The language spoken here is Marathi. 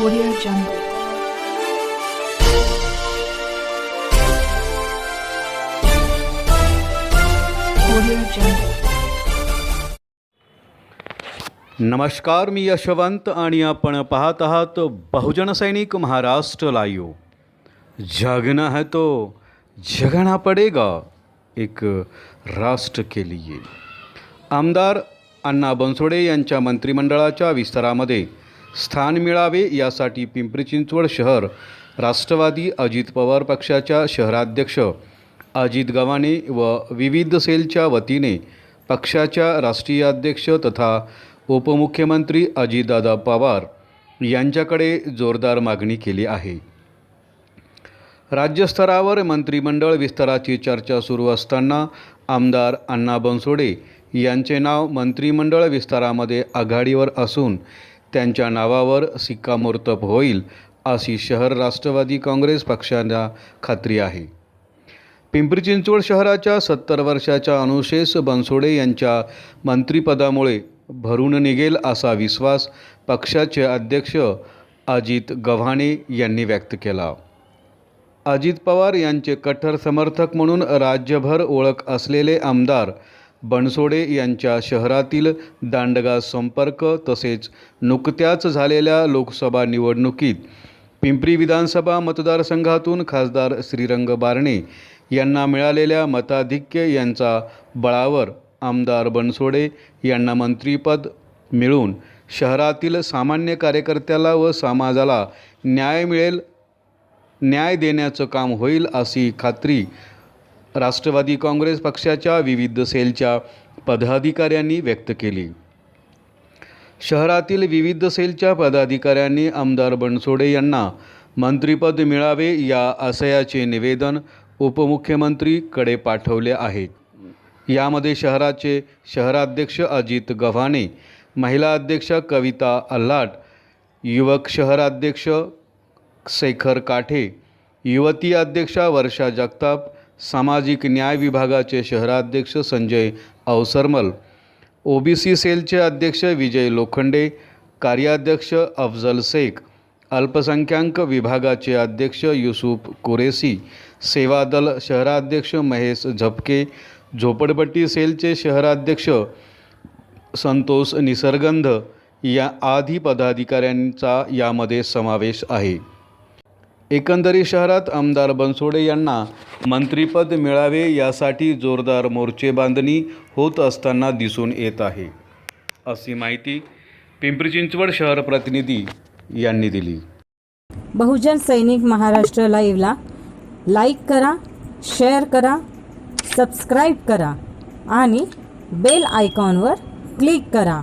Audio Jungle. नमस्कार मी यशवंत आणि आपण पाहत आहात बहुजन सैनिक महाराष्ट्र लाईव जगना है तो जगना पडेगा एक राष्ट्र के लिए. आमदार अण्णा बनसोडे यांच्या मंत्रिमंडळाच्या विस्तारामध्ये स्थान मिळावे यासाठी पिंपरी चिंचवड शहर राष्ट्रवादी अजित पवार पक्षाच्या शहराध्यक्ष अजित गव्हाणे व विविध सेलच्या वतीने पक्षाच्या राष्ट्रीय अध्यक्ष तथा उपमुख्यमंत्री अजितदादा पवार यांच्याकडे जोरदार मागणी केली आहे. राज्यस्तरावर मंत्रिमंडळ विस्ताराची चर्चा सुरू असताना आमदार अण्णा बनसोडे यांचे नाव मंत्रिमंडळ विस्तारामध्ये आघाडीवर असून त्यांच्या नावावर शिक्कामोर्तब होईल अशी शहर राष्ट्रवादी काँग्रेस पक्षाला खात्री आहे. पिंपरी चिंचवड शहराच्या सत्तर वर्षाच्या अनुशेष बनसोडे यांच्या मंत्रिपदामुळे भरून निघेल असा विश्वास पक्षाचे अध्यक्ष अजित गव्हाणे यांनी व्यक्त केला. अजित पवार यांचे कट्टर समर्थक म्हणून राज्यभर ओळख असलेले आमदार बनसोडे यांच्या शहरातील दांडगा संपर्क तसेच नुकत्याच झालेल्या लोकसभा निवडणुकीत पिंपरी विधानसभा मतदारसंघातून खासदार श्रीरंग बारणे यांना मिळालेल्या मताधिक्य यांचा बळावर आमदार बनसोडे यांना मंत्रीपद मिळून शहरातील सामान्य कार्यकर्त्याला व समाजाला न्याय मिळेल न्याय देण्याचं काम होईल अशी खात्री राष्ट्रवादी काँग्रेस पक्षाच्या विविध सेलच्या पदाधिकाऱ्यांनी व्यक्त केली. शहरातील विविध सेलच्या पदाधिकाऱ्यांनी आमदार बनसोडे यांना मंत्रिपद मिळावे या आशयाचे निवेदन उपमुख्यमंत्रीकडे पाठवले आहे. यामध्ये शहराचे शहराध्यक्ष अजित गव्हाणे महिला अध्यक्ष कविता अल्हाट युवक शहराध्यक्ष शेखर काठे युवती अध्यक्षा वर्षा जगताप सामाजिक न्याय विभागाचे शहराध्यक्ष संजय अवसरमल ओबीसी सेलचे अध्यक्ष विजय लोखंडे कार्याध्यक्ष अफजल शेख अल्पसंख्याक विभागाचे अध्यक्ष युसुफ कुरेसी सेवादल शहराध्यक्ष महेश झपके झोपडपट्टी सेलचे शहराध्यक्ष संतोष निसर्गंध या आधी पदाधिकाऱ्यांचा यामध्ये समावेश आहे. एकंदरीत शहरात आमदार बनसोडे यांना मंत्रिपद मिळावे यासाठी जोरदार मोर्चे बांधणी होत असताना दिसून येत आहे. अशी माहिती पिंपरी चिंचवड शहर प्रतिनिधी यांनी दिली. बहुजन सैनिक महाराष्ट्र लाईव्हला लाईक करा शेअर करा सबस्क्राईब करा आणि बेल आयकॉनवर क्लिक करा.